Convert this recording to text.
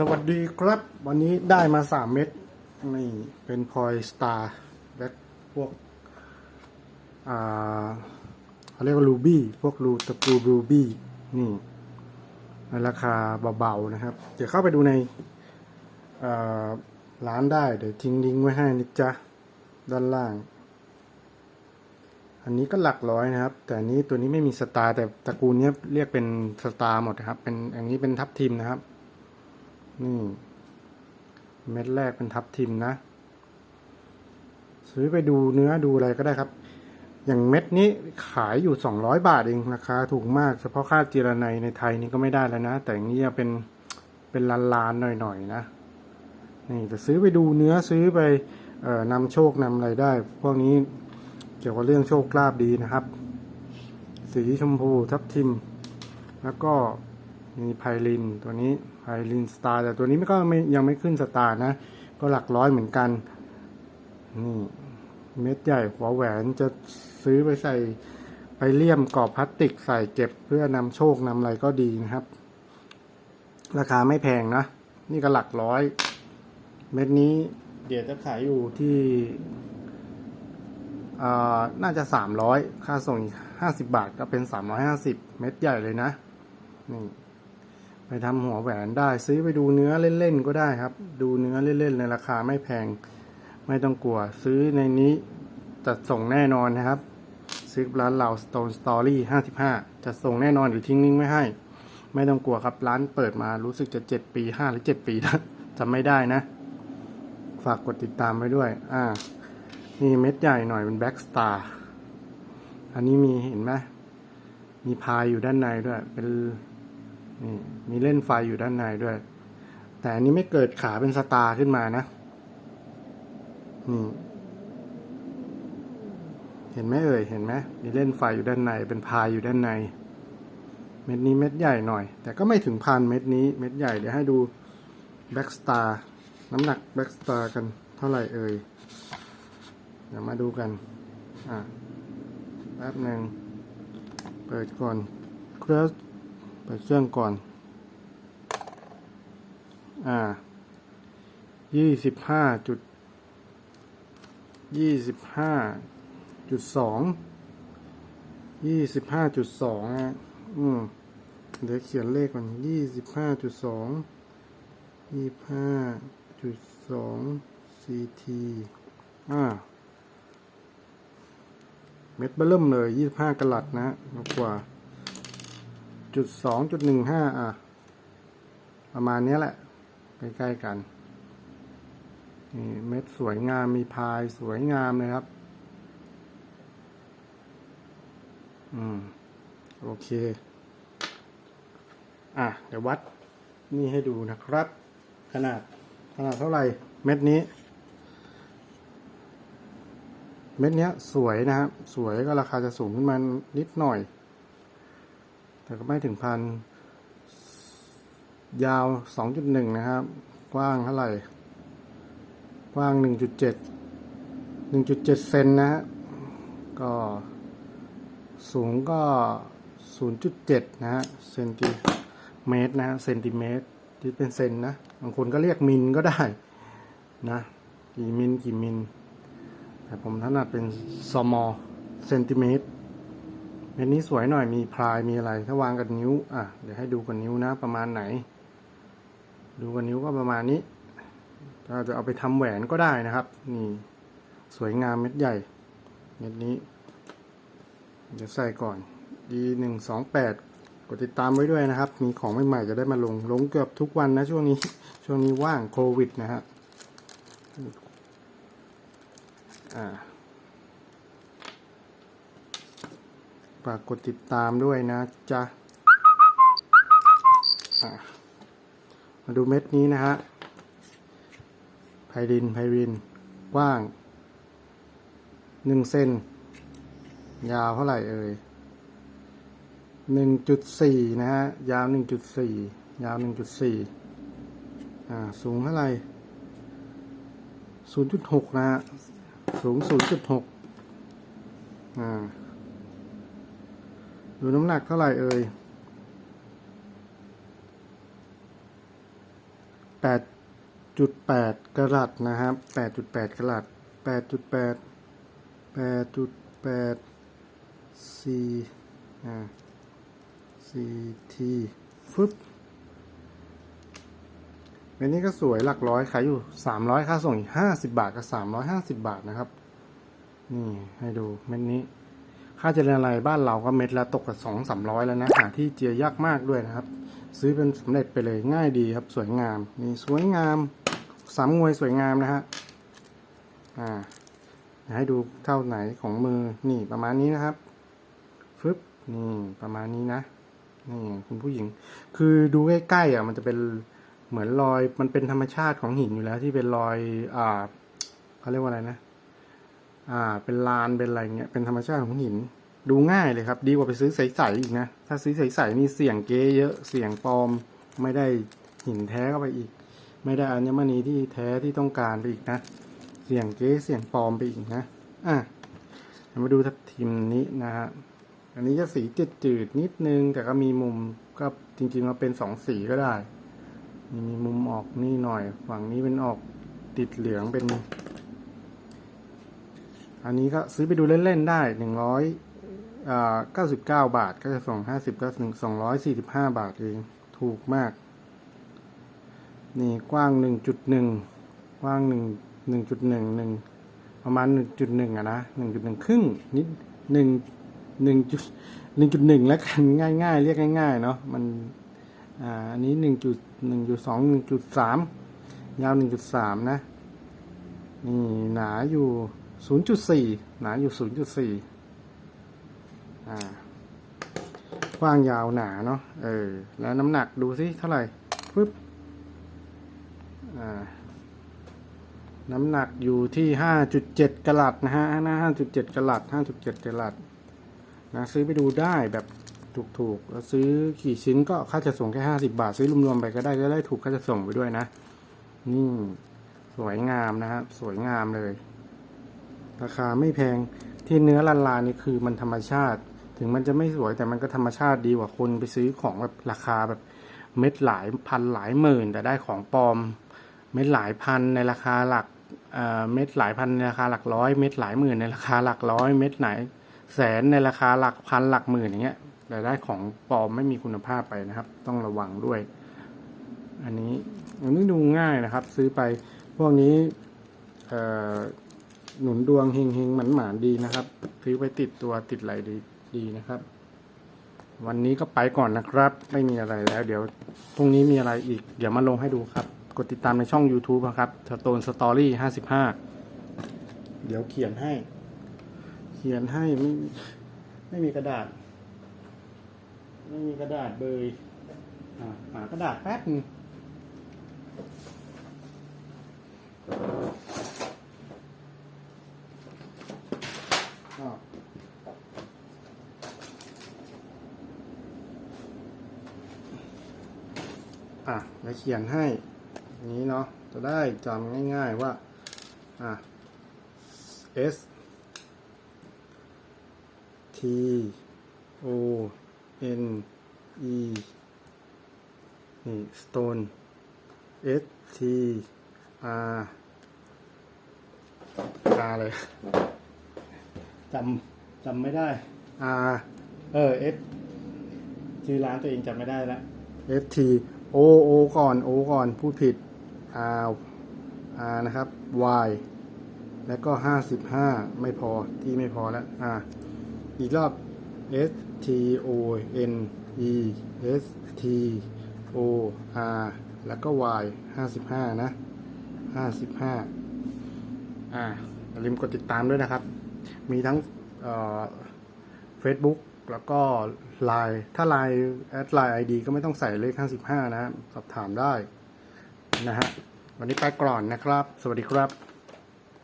สวัสดีครับ วันนี้ได้มาสามเม็ดนี่เป็นพลอยสตาร์แบ็คพวกอ่าเขาเรียกว่ารูบี้พวกรูตะกูลรูบี้นี่ในราคาเบาๆนะครับ เดี๋ยวเข้าไปดูในร้านได้เดี๋ยวทิ้งลิงก์ไว้ให้นะจ๊ะ ด้านล่าง อันนี้ก็หลักร้อยนะครับ แต่นนี้ตัวนี้ไม่มีสตาร์แต่ตระกูลนี้เรียกเป็นสตาร์หมดครับเป็นอย่างนี้เป็นทับทิมนะครับ นี่ เม็ดแรกเป็นทับทิมนะ ซื้อไปดูเนื้อดูอะไรก็ได้ครับ อย่างเม็ดนี้ขายอยู่สองร้อยบาทเองราคาถูกมาก เฉพาะค่าจีรไนในไทยนี่ก็ไม่ได้แล้วนะ แต่อย่างนี้จะเป็นเป็นล้านลานๆหน่อยๆนะนี่จะซื้อไปดูเนื้อซื้อไปเอ่อนำโชคนำอะไรได้ พวกนี้เกี่ยวกับเรื่องโชคลาภดีนะครับ สีชมพูทับทิม แล้วก็ มีไพลินตัวนี้ไพลินสตาร์แต่ตัวนี้ไม่ก็ไม่ยังไม่ขึ้นสตาร์นะ ก็หลักร้อยเหมือนกัน นี่ เม็ดใหญ่หัวแหวนจะซื้อไปใส่ไปเลี่ยมกรอบพลาสติกใส่เก็บเพื่อนำโชคนำอะไรก็ดีนะครับ ราคาไม่แพงนะ นี่ก็หลักร้อย เม็ดนี้เดี๋ยวจะขายอยู่ที่น่าจะสามร้อยค่าส่งห้าสิบาทก็เป็นสามร้อยห้าสิบเม็ดใหญ่เลยนะ นี่ ไปทำหัวแหวนได้ ซื้อไปดูเนื้อเล่นๆก็ได้ครับ ดูเนื้อเล่นๆในราคาไม่แพง ไม่ต้องกลัวซื้อในนี้จัดส่งแน่นอนนะครับ ซื้อร้านเรา Stone Story 55จะส่งแน่นอนหรือทิ้งลิงไม่ให้ ไม่ต้องกลัวครับร้านเปิดมารู้สึกจะ7ปี5หรือ7ปีนะจำไม่ได้นะ ฝากกดติดตามไว้ด้วย อ่า นี่เม็ดใหญ่หน่อยเป็น Black Star อันนี้มีเห็นไหมมีพายอยู่ด้านในด้วย เป็น นี่มีเล่นไฟอยู่ด้านในด้วย แต่อันนี้ไม่เกิดขาเป็นสตาร์ขึ้นมานะนี่เห็นไหมเอ่ยเห็นไหมมีเล่นไฟอยู่ด้านในเป็นพายอยู่ด้านใน เม็ดนี้เม็ดใหญ่หน่อย แต่ก็ไม่ถึงพันเม็ดนี้เม็ดใหญ่เดี๋ยวให้ดูแบ็กสตาร์น้ำหนักแบ็กสตาร์กันเท่าไหร่เอ่ยเดี๋ยวมาดูกัน อะแป๊บหนึ่งเปิดก่อนเครื่อง ปิดเครื่องก่อน อ่า ยี่สิบห้าจุด ยี่สิบห้าจุดสอง ยี่สิบห้าจุดสองอะอืม เดี๋ยวเขียนเลขก่อน ยี่สิบห้าจุดสอง ยี่ห้าจุดสองซีทีอ่า เม็ดเบิ่มเลยยี่สิบห้ากะลัดนะมากกว่า จุดสองจุดหนึ่งห้าอะ ประมาณนี้แหละ ใกล้ๆกัน นี่เม็ดสวยงามมีพายสวยงามเลยครับ อืม โอเค อะ เดี๋ยววัด นี่ให้ดูนะครับ ขนาด ขนาดเท่าไหร่ เม็ดนี้ เม็ดเนี้ยสวยนะครับ สวยก็ราคาจะสูงขึ้นมานิดหน่อย แต่ก็ไม่ถึงพัน ยาว 2.1 นะครับ กว้างเท่าไหร่ กว้าง 1.7 1.7 เซนนะฮะ ก็สูงก็ 0.7 นะฮะ เซนติเมตรนะฮะเซนติเมตรที่เป็นเซนนะ บางคนก็เรียกมิลก็ได้นะกี่มิลกี่มิลแต่ผมถนัดเป็นซมอเซนติเมตร เม็ดนี้สวยหน่อยมีพลายมีอะไร ถ้าวางกับนิ้ว อะ เดี๋ยวให้ดูกับนิ้วนะ ประมาณไหน ดูกับนิ้วก็ประมาณนี้ ถ้าจะเอาไปทำแหวนก็ได้นะครับ นี่ สวยงามเม็ดใหญ่ เม็ดนี้ เดี๋ยวใส่ก่อน D หนึ่งสองแปดกดติดตามไว้ด้วยนะครับ มีของใหม่ๆจะได้มาลง ลงเกือบทุกวันนะช่วงนี้ ช่วงนี้ว่างโควิดนะฮะอ่า ฝากกดติดตามด้วยนะจ๊ะมาดูเม็ดนี้นะฮะไพรินไพรินกว้างหนึ่งเซนยาวเท่าไหร่เอ่ยหนึ่งจุดสี่นะฮะ ยาวหนึ่งจุดสี่ยาวหนึ่งจุดสี่อ่า สูงเท่าไหร่ศูนย์จุดหกนะฮะ สูง0.6อ่า ดูน้ำหนักเท่าไหร่เอ่ยแปดจุดแปดกรัตนะครับแปดจุดแปดกรัตแปดจุดแปดแปดจุดแปดซีอ่าซีทีฟึบเม็ดนี้ก็สวยหลักร้อยขายอยู่สามร้อยค่าส่งอีกห้าสิบาทกับสามร้อยห้าสิบาทนะครับ นี่ให้ดูเม็ดนี้ ค่าเจริญอะไรบ้านเราก็เม็ดละตกกับสองสามร้อยแล้วนะหาที่เจียยากมากด้วยนะครับ ซื้อเป็นสำเร็จไปเลยง่ายดีครับ สวยงามนี่สวยงามสามงวยสวยงามนะฮะอ่าให้ดูเท่าไหนของมือนี่ประมาณนี้นะครับฟึบนี่ประมาณนี้นะนี่คุณผู้หญิง คือดูใกล้ๆอะมันจะเป็นเหมือนรอยมันเป็นธรรมชาติของหินอยู่แล้วที่เป็นรอยอ่าเขาเรียกว่าอะไรนะ อ่าเป็นลานเป็นอะไรเงี้ยเป็นธรรมชาติของหิน ดูง่ายเลยครับ ดีกว่าไปซื้อใสๆอีกนะ ถ้าซื้อใสๆนี่เสี่ยงเก๊เยอะเสี่ยงปลอม ไม่ได้หินแท้เข้าไปอีก ไม่ได้อัญมณีที่แท้ที่ต้องการไปอีกนะ เสี่ยงเก๊เสี่ยงปลอมไปอีกนะอะมาดูทับทิมนี้นะฮะอันนี้จะสีจืดๆนิดนึง แต่ก็มีมุมก็จริงๆมาเป็นสองสีก็ได้มีมีมุมออกนี่หน่อย ฝั่งนี้เป็นออกติดเหลืองเป็น อันนี้ก็ซื้อไปดูเล่น ๆ ได้หนึ่งร้อยเก้าสิบเก้าบาทก็จะส่งห้าสิบก็ถึงสองร้อยสี่สิบห้าบาทเอง ถูกมาก นี่กว้างหนึ่งจุดหนึ่งกว้างหนึ่งหนึ่งจุดหนึ่งหนึ่งประมาณหนึ่งจุดหนึ่งอะนะหนึ่งจุดหนึ่งครึ่งนิดหนึ่งหนึ่งจุดหนึ่งจุดหนึ่งแล้วกันง่าย ๆ เรียกง่าย ๆ เนาะมันอ่าอันนี้หนึ่งจุดหนึ่งจุดสองหนึ่งจุดสามยาวหนึ่งจุดสามนะนี่หนาอยู่ 0.4 หนาอยู่ 0.4 อ่ากว้างยาวหนาเนาะ เออ แล้วน้ำหนักดูสิเท่าไหร่ปึ๊บ อ่า น้ำหนักอยู่ที่ 5.7กะลัดนะฮะนะ5.7กะลัด 5.7กะลัด นะซื้อไปดูได้แบบถูกๆ แล้วซื้อกี่ชิ้นก็ค่าจะส่งแค่ 50 บาท ซื้อรวมๆไปก็ได้ก็ได้ถูกค่าจะส่งไปด้วยนะ นี่ สวยงามนะครับ สวยงามเลย ราคาไม่แพงที่เนื้อลานลานนี่คือมันธรรมชาติ ถึงมันจะไม่สวยแต่มันก็ธรรมชาติดีกว่าคนไปซื้อของแบบราคาแบบเม็ดหลายพันหลายหมื่น แต่ได้ของปลอม เม็ดหลายพันในราคาหลักเม็ดหลายพันในราคาหลักร้อยเม็ดหลายหมื่นในราคาหลักร้อยเม็ดไหนแสนในราคาหลักพันหลักหมื่นอย่างเงี้ยแต่ได้ของปลอมไม่มีคุณภาพไปนะครับ ต้องระวังด้วย อันนี้อันนี้ดูง่ายนะครับ ซื้อไปพวกนี้เอ่อ หนุนดวงเฮงเฮงหมันหมานดีนะครับซื้อไปติดตัวติดไหลดีดีนะครับ วันนี้ก็ไปก่อนนะครับ ไม่มีอะไรแล้ว เดี๋ยวพรุ่งนี้มีอะไรอีก เดี๋ยวมาลงให้ดูครับ กดติดตามในช่อง YouTube นะครับสโตนสตอรี่ห้าสิบห้าเดี๋ยวเขียนให้ เขียนให้ไม่ไม่มีกระดาษ ไม่มีกระดาษเบยอ่าหากระดาษแป๊บนึง อะแล้วเขียนให้นี้เนาะจะได้จำง่ายๆว่าอะ S T O N E นี่ stone S T R R เลยจำจำไม่ได้ R เออ S ชื่อร้านตัวเองจำไม่ได้แล้ว S T O O ก่อน O ก่อนพูดผิด R R นะครับ Y แล้วก็ห้าสิบห้าไม่พอที่ไม่พอแล้วอ่าอีกรอบ S T O N E S T O R แล้วก็ Y ห้าสิบห้านะห้าสิบห้าอ่าอย่าลืมกดติดตามด้วยนะครับ มีทั้งเอ่อ Facebook แล้วก็ l ล n e ถ้า l ล n e แอดไลน์ไอดีก็ไม่ต้องใส่เลข 55 นะสอบถามได้นะฮะวันนี้ไปก่อนนะครับ สวัสดีครับ